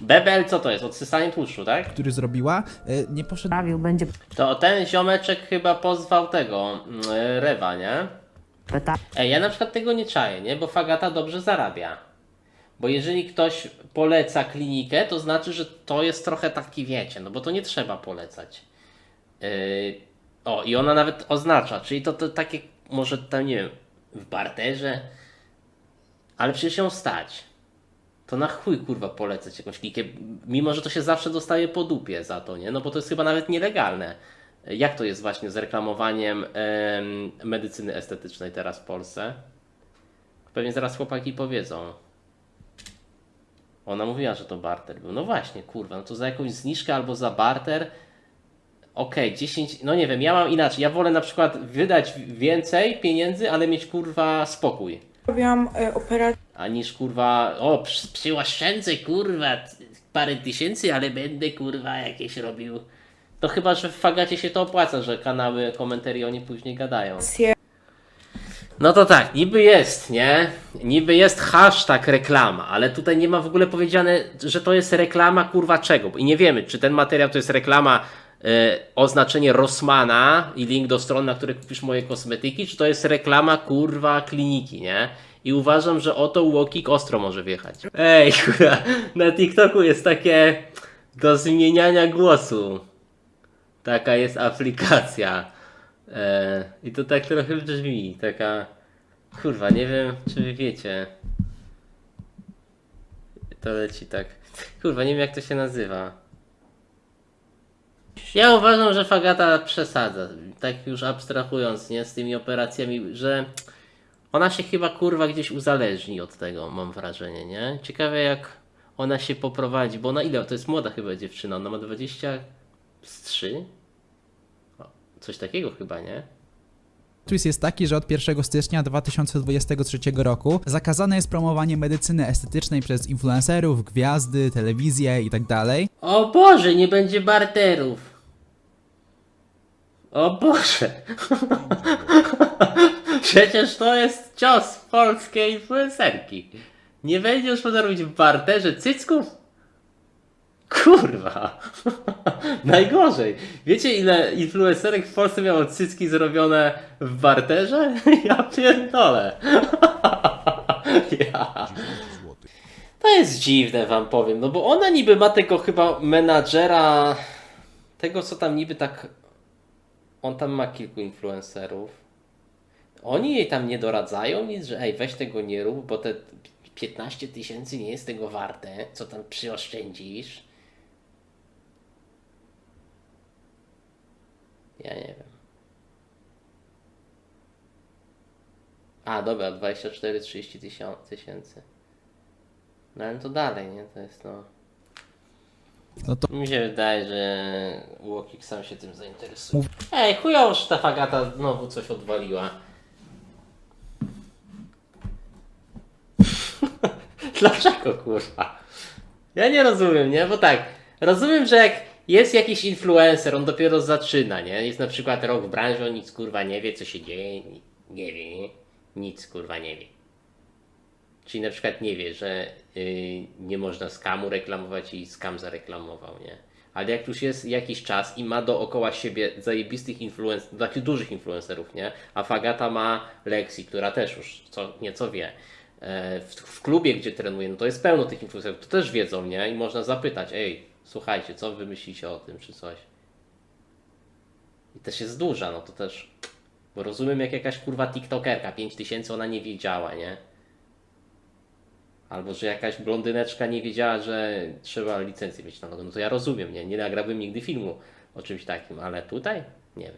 BBL co to jest? Odsysanie tłuszczu, tak? który zrobiła, e, nie poszedł sprawił, będzie To ten ziomeczek chyba pozwał tego mm, Rewa, nie? pytanie. Ej, ja na przykład tego nie czaję, nie? Bo Fagata dobrze zarabia. Bo jeżeli ktoś poleca klinikę, to znaczy, że to jest trochę taki, wiecie, no bo to nie trzeba polecać. Yy, o, i ona nawet oznacza, czyli to, to takie, może tam, nie wiem, w barterze, ale przecież ją stać. To na chuj kurwa polecać jakąś klinikę, mimo że to się zawsze dostaje po dupie za to, nie? No bo to jest chyba nawet nielegalne. Jak to jest właśnie z reklamowaniem em, medycyny estetycznej teraz w Polsce? Pewnie zaraz chłopaki powiedzą. Ona mówiła, że to barter był. No właśnie, kurwa, no to za jakąś zniżkę albo za barter. Okej, 10, no nie wiem, ja mam inaczej. Ja wolę na przykład wydać więcej pieniędzy, ale mieć kurwa spokój. Robiłam e, operację A niż kurwa, o, przy- przyoszczędzę kurwa t- parę tysięcy, ale będę kurwa jakieś robił. To chyba, że w Fagacie się to opłaca, że kanały komentarii oni później gadają. No to tak, niby jest, nie? Niby jest hashtag reklama, ale tutaj nie ma w ogóle powiedziane, że to jest reklama kurwa czego. I nie wiemy, czy ten materiał to jest reklama oznaczenie Rossmana i link do stron, na których kupisz moje kosmetyki, czy to jest reklama kurwa kliniki, nie? I uważam, że oto Łokik ostro może wjechać. Ej, kurwa, na TikToku jest takie do zmieniania głosu. Taka jest aplikacja. E, I to tak trochę brzmi, taka. Kurwa, nie wiem, czy wy wiecie. To leci tak. Kurwa, nie wiem jak to się nazywa. Ja uważam, że Fagata przesadza. Tak już abstrahując, nie, z tymi operacjami, że ona się chyba kurwa gdzieś uzależni od tego, mam wrażenie, nie? Ciekawe jak ona się poprowadzi, bo ona ile? To jest młoda chyba dziewczyna, ona ma 23? Coś takiego chyba, nie? Twist jest taki, że od 1 stycznia 2023 roku zakazane jest promowanie medycyny estetycznej przez influencerów, gwiazdy, telewizję itd. O Boże, nie będzie barterów. O Boże. Przecież to jest cios polskiej influencerki. Nie będzie już można robić w barterze cycków? Kurwa. Najgorzej. Wiecie ile influencerek w Polsce miało cycki zrobione w barterze? Ja pierdolę. ja. To jest dziwne, wam powiem, no bo ona niby ma tego chyba menadżera, tego co tam niby tak. On tam ma kilku influencerów. Oni jej tam nie doradzają nic, że ej, weź tego nie rób, bo te 15 tysięcy nie jest tego warte, co tam przyoszczędzisz. Ja nie wiem. A, dobra, 24-30 tysięcy. No ale to dalej, nie? To jest no. No to Mi się wydaje, że Łokik sam się tym zainteresuje. Ej, chujowo, że ta Fagata znowu coś odwaliła. Dlaczego kurwa? Ja nie rozumiem, nie? Bo tak, rozumiem, że jak jest jakiś influencer, on dopiero zaczyna, nie? Jest na przykład rok w branży, on nic kurwa nie wie, co się dzieje, ni- nie wie, nie? Nic kurwa nie wie. Czyli na przykład nie wie, że y, nie można skamu reklamować i skam zareklamował, nie? Ale jak już jest jakiś czas i ma dookoła siebie zajebistych influencerów, takich dużych influencerów, nie? A Fagata ma Lexi, która też już co, nieco wie. E, W, w klubie, gdzie trenuje, no to jest pełno tych influencerów, to też wiedzą, nie? I można zapytać, ej, słuchajcie, co wy myślicie o tym, czy coś. I też jest duża, no to też... Bo rozumiem, jak jakaś kurwa tiktokerka, 5000, ona nie wiedziała, nie? Albo że jakaś blondyneczka nie wiedziała, że trzeba licencję mieć na nogę. No to ja rozumiem, nie? Nie nagrałbym nigdy filmu o czymś takim, ale tutaj? Nie wiem.